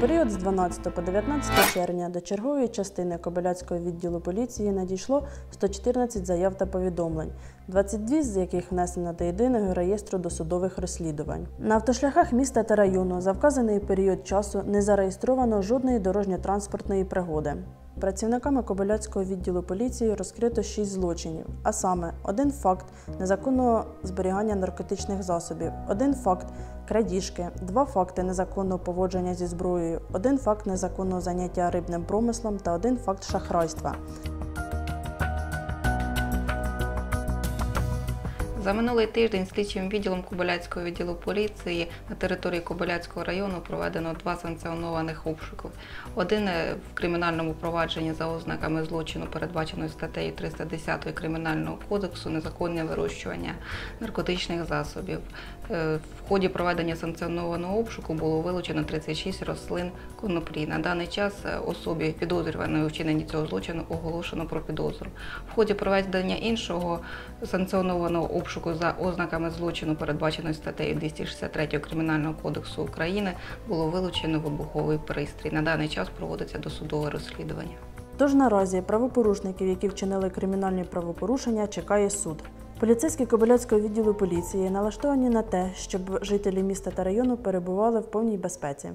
17 по 19 червня до чергової частини Кобиляцького відділу поліції надійшло 114 заяв та повідомлень, 22 з яких внесено до єдиного реєстру досудових розслідувань. На автошляхах міста та району за вказаний період часу не зареєстровано жодної дорожньо-транспортної пригоди. Працівниками Кобиляцького відділу поліції розкрито шість злочинів, а саме один факт незаконного зберігання наркотичних засобів, один факт крадіжки, два факти незаконного поводження зі зброєю, один факт незаконного заняття рибним промислом та один факт шахрайства. За минулий тиждень слідчим відділом Кобиляцького відділу поліції на території Кобиляцького району проведено два санкціонованих обшуків. Один е, в кримінальному провадженні за ознаками злочину, передбаченої статтею 310 Кримінального кодексу незаконне вирощування наркотичних засобів. Е, В ході проведення санкціонованого обшуку було вилучено 36 рослин коноплі. На даний час е, особі підозрюваної у вчиненні цього злочину оголошено про підозру. В ході проведення іншого санкціонованого обшуку розшуку за ознаками злочину, передбаченої статтею 263 кримінального кодексу України, було вилучено вибуховий пристрій. На даний час проводиться досудове розслідування. Тож наразі правопорушників, які вчинили кримінальні правопорушення, чекає суд. Поліцейські Кобиляцького відділу поліції налаштовані на те, щоб жителі міста та району перебували в повній безпеці.